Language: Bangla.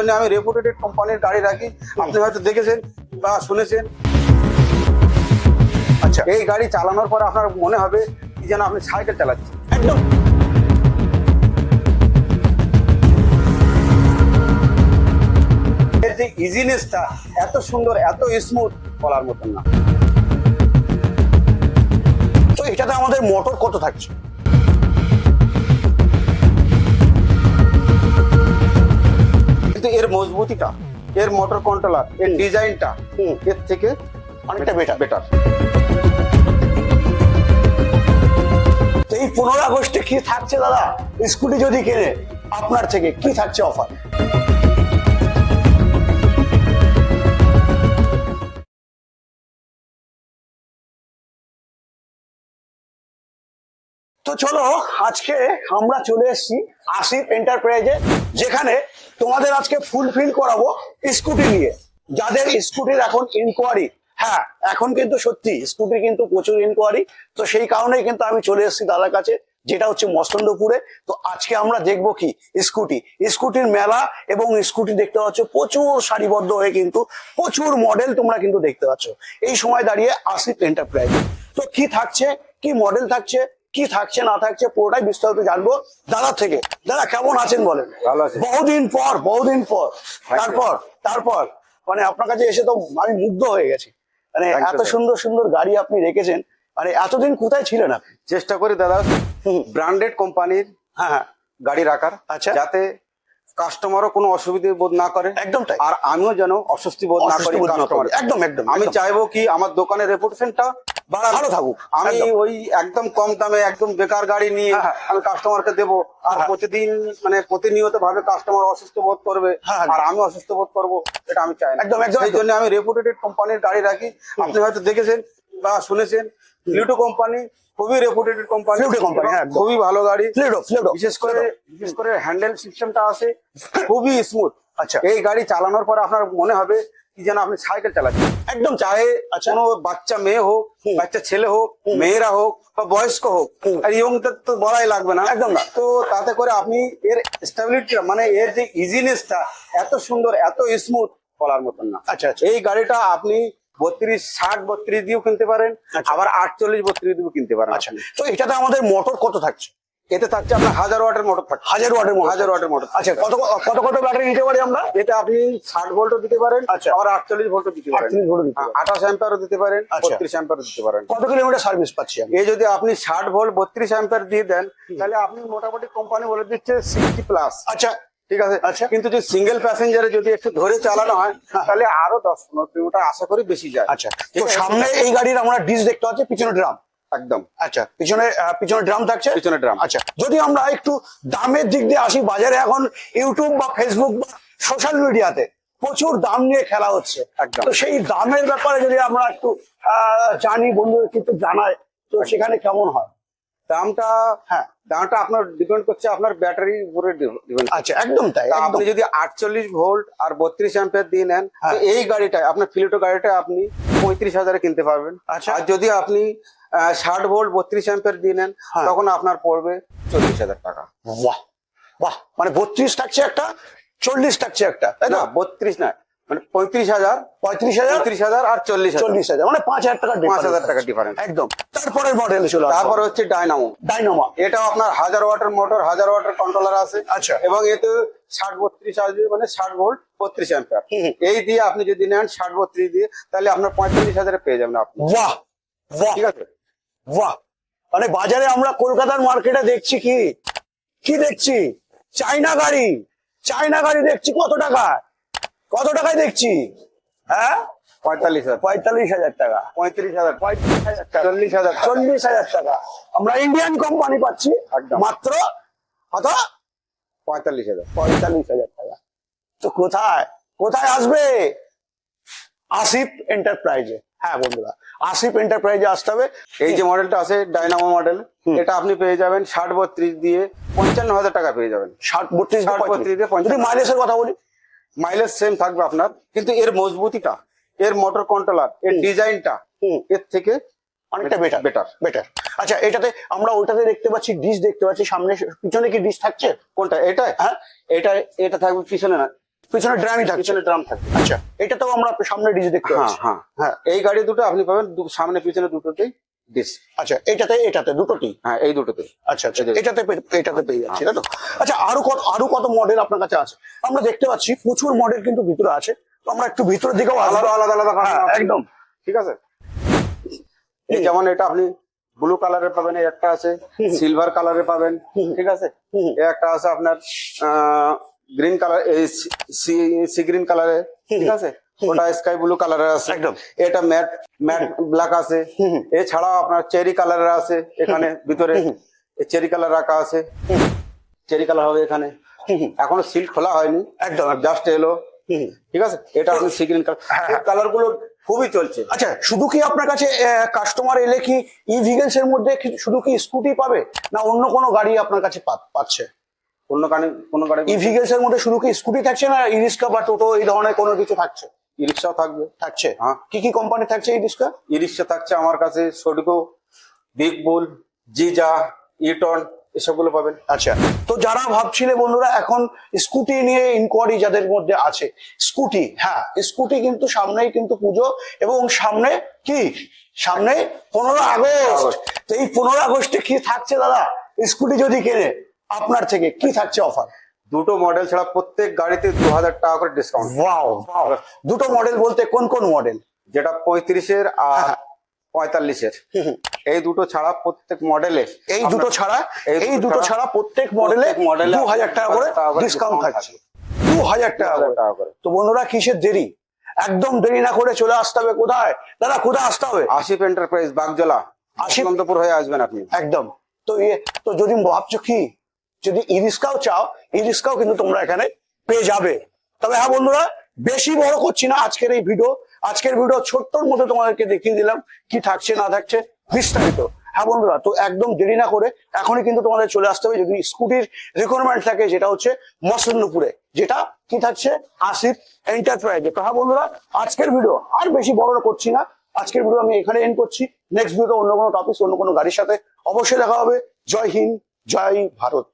জন্য আমি রেপুটেড কোম্পানির গাড়ি রাখি। আপনি হয়তো দেখেছেন বা শুনেছেন। আচ্ছা। এই গাড়ি চালানোর পর আপনার মনে হবে কি যেন আপনি সাইকেল চালাচ্ছেন। একদম। এর যে ইজিনেসটা এত সুন্দর এত স্মুথ বলার মতন না। তো এটাতে আমাদের মোটর কত থাকছে? এর মজবুতিটা এর মোটর কন্ট্রোলার এর ডিজাইনটা। এর থেকে অনেকটা বেটার বেটার এই পনেরো আগস্টে কি থাকছে দাদা? স্কুটি যদি কেনে আপনার থেকে কি থাকছে অফার তো চলো আজকে আমরা চলে এসেছি আসিফ এন্টারপ্রাইজে যেখানে তোমাদের আজকে ফুলফিল করাবো স্কুটি নিয়ে। যাদের স্কুটির এখন ইনকোয়ারি হ্যাঁ এখন কিন্তু সত্যি স্কুটি কিন্তু প্রচুর ইনকোয়ারি তো সেই কারণেই কিন্তু আমি চলে এসেছি দাদার কাছে, যেটা হচ্ছে মস্তন্দপুরে তো আজকে আমরা দেখব কি? স্কুটি স্কুটির মেলা এবং স্কুটি দেখতে পাচ্ছ, প্রচুর সারিবদ্ধ হয়ে কিন্তু প্রচুর মডেল তোমরা কিন্তু দেখতে পাচ্ছ। এই সময় দাঁড়িয়ে আসিফ এন্টারপ্রাইজ তো কি থাকছে? কি মডেল থাকছে? কি থাকছে না থাকছে পুরোটাই বিস্তারিত জানব দাদা থেকে। দাদা কেমন আছেন বলেন? বহুদিন পর বহুদিন পর। তারপর তারপর মানে আপনার কাছে এসে তো আমি মুগ্ধ হয়ে গেছি। মানে এত সুন্দর সুন্দর গাড়ি আপনি রেখেছেন। মানে এতদিন কোথায় ছিলেন আপনি? চেষ্টা করি দাদা। ব্র্যান্ডেড কোম্পানির হ্যাঁ হ্যাঁ। গাড়ি রাখার আচ্ছা। যাতে কাস্টমারও কোনো অসুবিধে বোধ না করে। একদম আর আমিও যেন অস্বস্তি বোধ না করি। একদম একদম আমি চাইব কি আমার দোকানের রেপুটেশনটা ভালো থাকুক আমি ওই একদম কম দামে একদম বেকার গাড়ি নিয়ে হ্যাঁ, হ্যাঁ। আমি কাস্টমারকে দেবো। আর হ্যাঁ। প্রতিদিন মানে প্রতিনিয়ত ভাবে কাস্টমার অসুস্থ বোধ করবে। আর আমি অসুস্থ বোধ করব এটা আমি চাই না। একদম, সেই জন্য আমি রেপুটেড কোম্পানির গাড়ি রাখি। আপনি হয়তো দেখেছেন বা শুনেছেন ফ্লুটো কোম্পানি খুবই রেপুটেড কোম্পানি হ্যাঁ, খুবই ভালো গাড়ি। বিশেষ করে বিশেষ করে হ্যান্ডেল সিস্টেমটা আছে খুবই স্মুথ আচ্ছা। এই গাড়ি চালানোর পর আপনার মনে হবে কি যেন আপনি সাইকেল চালাচ্ছেন একদম চাহে আচ্ছা। কোনো বাচ্চা মেয়ে হোক বাচ্চা ছেলে হোক মেয়েরা হোক বা বয়স্ক হোক। আর ইয়ংদের তো বলাই লাগবে না একদম না। তো তাতে করে আপনি এর স্টেবিলিটি মানে এর যে ইজিনেসটা এত সুন্দর এত স্মুথ বলার মতন না আচ্ছা আচ্ছা এই গাড়িটা আপনি বত্রিশ ষাট বত্রিশ দিয়েও কিনতে পারেন আচ্ছা। আবার আটচল্লিশ বত্রিশ দিয়েও কিনতে পারেন আচ্ছা। তো এটাতে আমাদের মোটর কত থাকছে এতে থাকছে আপনার হাজার ওয়াটের মোটর থাকছে। হাজার ওয়াটের মোটর হাজার ওয়াটের মোটর। আচ্ছা কত কত কত ব্যাটারি নিতে পারি আমরা? এটা আপনি ষাট ভোল্টও দিতে পারেন আচ্ছা। আবার আটচল্লিশ ভোল্টও দিতে পারেন। 48 ভোল্টও দিতে পারেন। আঠাশ অ্যাম্পারও দিতে পারেন আচ্ছা। বত্রিশ অ্যাম্পারও দিতে পারেন। কত কিলোমিটার সার্ভিস পাচ্ছি এই যদি আপনি ষাট ভোল্ট বত্রিশ অ্যাম্পার দিয়ে দেন তাহলে আপনি মোটামুটি কোম্পানি বলে দিচ্ছে সিক্সটি প্লাস আচ্ছা। ঠিক আছে? আচ্ছা। কিন্তু যদি সিঙ্গেল প্যাসেঞ্জারে যদি একটু ধরে চালানো হয় তাহলে আরও দশ পনেরো কিলোমিটার আশা করি বেশি যায়। আচ্ছা। তো? সামনে এই গাড়ির আমরা ডিস দেখতে পাচ্ছি পিছনে ড্রাম একদম। আচ্ছা পিছনে পিছনে ড্রাম থাকছে? পিছনে ড্রাম আচ্ছা যদি আমরা একটু দামের দিক দিয়ে আসি বাজারে এখন ইউটিউব বা ফেসবুক বা সোশ্যাল মিডিয়াতে প্রচুর দাম নিয়ে খেলা হচ্ছে। একদম। তো সেই দামের ব্যাপারে যদি আমরা একটু জানি বন্ধুদের কিন্তু জানাই তো সেখানে কেমন হয়? দামটা হ্যাঁ। দামটা আপনার ডিপেন্ড করছে আপনার ব্যাটারির উপরে ডিপেন্ড আচ্ছা একদম তাই আপনি যদি আটচল্লিশ ভোল্ট আর বত্রিশ অ্যাম্পিয়ার দিয়ে নেন হ্যাঁ। এই গাড়িটা আপনার ফিলিটো গাড়িটা আপনি পঁয়ত্রিশ হাজারে কিনতে পারবেন। আচ্ছা। আর যদি আপনি ষাট ভোল্ট বত্রিশ অ্যাম্পিয়ার দিয়ে নেন হ্যাঁ। তখন আপনার পড়বে চল্লিশ হাজার টাকা। বাহ বাহ মানে বত্রিশ থাকছে একটা চল্লিশ থাকছে একটা তাই না? বত্রিশ না মানে পঁয়ত্রিশ হাজার পঁয়ত্রিশ হাজার পঁয়ত্রিশ হাজার আর চল্লিশ চল্লিশ হাজার মানে পাঁচ হাজার টাকা পাঁচ হাজার টাকা difference। একদম। তারপরের মডেল ছিল তারপরে হচ্ছে ডায়নামো ডাইনামা এটাও আপনার হাজার ওয়াটের মোটর হাজার ওয়াটের কন্ট্রোলার আছে। আচ্ছা। এবং এতে ষাট বত্রিশ আসবে মানে ষাট ভোল্ট বত্রিশ অ্যাম্পিয়ার। এই দিয়ে আপনি যদি নেন ষাট বত্রিশ দিয়ে তাহলে আপনার পঁয়ত্রিশ হাজারে পেয়ে যাবেন আপনি। বাহ বাহ। ঠিক আছে? বাহ। মানে বাজারে আমরা কলকাতার মার্কেটে দেখছি কি? কি দেখছি? চাইনা গাড়ি। চাইনা গাড়ি দেখছি কত টাকা কত টাকায় দেখছি? হ্যাঁ? পঁয়তাল্লিশ হাজার। পঁয়তাল্লিশ হাজার টাকা। পঁয়ত্রিশ হাজার। পঁয়ত্রিশ হাজার টাকা। চল্লিশ হাজার চল্লিশ হাজার টাকা। আমরা ইন্ডিয়ান কোম্পানি পাচ্ছি। মাত্র কত? পঁয়তাল্লিশ হাজার। পঁয়তাল্লিশ হাজার টাকা। তো কোথায়? কোথায় আসবে? আসিফ এন্টারপ্রাইজে হ্যাঁ বন্ধুরা। আসিফ এন্টারপ্রাইজে আসতে হবে। এই যে মডেলটা আছে ডাইনামো মডেল এটা আপনি পেয়ে যাবেন ষাট বত্রিশ দিয়ে পঞ্চান্ন হাজার টাকা পেয়ে যাবেন। ষাট বত্রিশ ষাট, বত্রিশ দিয়ে। যদি মাইলেজের কথা বলি মাইলেজ সেম থাকবে আপনার কিন্তু এর মজবুতিটা এর মোটর কন্ট্রোলার এর ডিজাইনটা। এর থেকে অনেকটা বেটার। বেটার। বেটার আচ্ছা এটাতে আমরা ওটাতে দেখতে পাচ্ছি ডিশ দেখতে পাচ্ছি সামনে পিছনে কি ডিশ থাকছে? কোনটা? এটা হ্যাঁ এটা এটা থাকবে পিছনে না। পেছনে ড্রামই থাকছে। পিছনে ড্রাম থাকবে আচ্ছা। এটাতেও আমরা সামনে ডিজে দেখতে হ্যাঁ পাচ্ছি। হ্যাঁ। হ্যাঁ এই গাড়ি দুটো আপনি পাবেন সামনে পিছনে দুটোতেই ডিস আচ্ছা এটাতে এটাতে দুটোটি হ্যাঁ এই দুটোতে আচ্ছা আচ্ছা এটাতে এটাতে পেয়ে যাচ্ছি তাই তো? আচ্ছা আরও কত আরও কত মডেল আপনার কাছে আছে? আমরা দেখতে পাচ্ছি প্রচুর মডেল কিন্তু ভিতরে আছে। তো আমরা একটু ভিতরের দিকেও আলাদা আলাদা আলাদা হ্যাঁ, একদম। ঠিক আছে? এই যেমন এটা আপনি ব্লু কালারের পাবেন একটা আছে। সিলভার কালারের পাবেন। ঠিক আছে। একটা আছে আপনার গ্রিন কালার এই সি গ্রিন কালারের ঠিক আছে? ওটা স্কাই ব্লু কালারের আছে। একদম। এটা ম্যাট ম্যাট ব্ল্যাক আছে। এছাড়াও আপনার চেরি কালারের আছে এখানে ভিতরে। চেরি কালার রাখা আছে। চেরি কালার হবে এখানে। এখনও সিল খোলা হয়নি। একদম জাস্ট এলো। ঠিক আছে? এটা আপনি সি গ্রিন কালার কালারগুলো খুবই চলছে। আচ্ছা শুধু কি আপনার কাছে কাস্টমার এলে কি ই ভিগেলস এর মধ্যে শুধু কি স্কুটি পাবে? না অন্য কোনো গাড়ি আপনার কাছে পাচ্ছে? অন্য গাড়ি কোনো গাড়ি ই এর মধ্যে শুধু কি? স্কুটি থাকছে না ই রিক্সা বা টোটো এই ধরনের কোনো কিছু থাকছে? ই রিক্সাও থাকবে। থাকছে। হ্যাঁ। কি কি কোম্পানি থাকছে এই রিক্সা ই রিক্সা থাকছে আমার কাছে সোডকো বিগ বুল জিজা ইটন এসবগুলো পাবেন। আচ্ছা। তো যারা ভাবছিলে বন্ধুরা এখন স্কুটি নিয়ে ইনকোয়ারি যাদের মধ্যে আছে স্কুটি হ্যাঁ স্কুটি কিন্তু সামনেই কিন্তু পুজো এবং সামনে কি? সামনে পনেরো আগস্ট। আগস্ট। তো এই পনেরো আগস্টে কি থাকছে দাদা? স্কুটি যদি কেনে আপনার থেকে কি থাকছে অফার? দুটো মডেল ছাড়া প্রত্যেক গাড়িতে দু হাজার টাকা করে ডিসকাউন্ট ওয়াও দুটো মডেল বলতে কোন কোন মডেল যেটা পঁয়ত্রিশের আর পঁয়তাল্লিশের। এই দুটো ছাড়া প্রত্যেক মডেলে এই দুটো ছাড়া এই দুটো ছাড়া প্রত্যেক মডেলে এ দু হাজার টাকা করে ডিসকাউন্ট থাকছে। দু হাজার টাকা করে। টাকা করে। তো বন্ধুরা কিসের দেরি? একদম দেরি না করে চলে আসতে হবে। কোথায়? দাদা কোথায় আসতে হবে? আশিফ এন্টারপ্রাইজ বাগজলা। আশিফ- অন্তপুর হয়ে আসবেন আপনি। একদম। তো ইয়ে তো যদি ভাবছ কি? যদি ই রিক্সাও চাও ই রিক্সাও কিন্তু তোমরা এখানে পেয়ে যাবে। তবে হ্যাঁ বন্ধুরা, বেশি বড় করছি না আজকের এই ভিডিও। আজকের ভিডিও ছোট্টর মধ্যে তোমাদেরকে দেখিয়ে দিলাম কি থাকছে, না থাকছে বিস্তারিত। হ্যাঁ বন্ধুরা, তো একদম দেরি না করে এখনই কিন্তু তোমাদের চলে আসতে হবে। যদি স্কুটির রিকোয়ারমেন্ট থাকে যেটা হচ্ছে মসলিন্দপুরে যেটা কি থাকছে? আসিফ এন্টারপ্রাইজে তো হ্যাঁ বন্ধুরা, আজকের ভিডিও আর বেশি বড় করছি না। আজকের ভিডিও আমি এখানে এন্ড করছি। নেক্সট ভিডিও অন্য কোনো টপিক অন্য কোনো গাড়ির সাথে অবশ্যই দেখা হবে। জয় হিন্দ, জয় ভারত।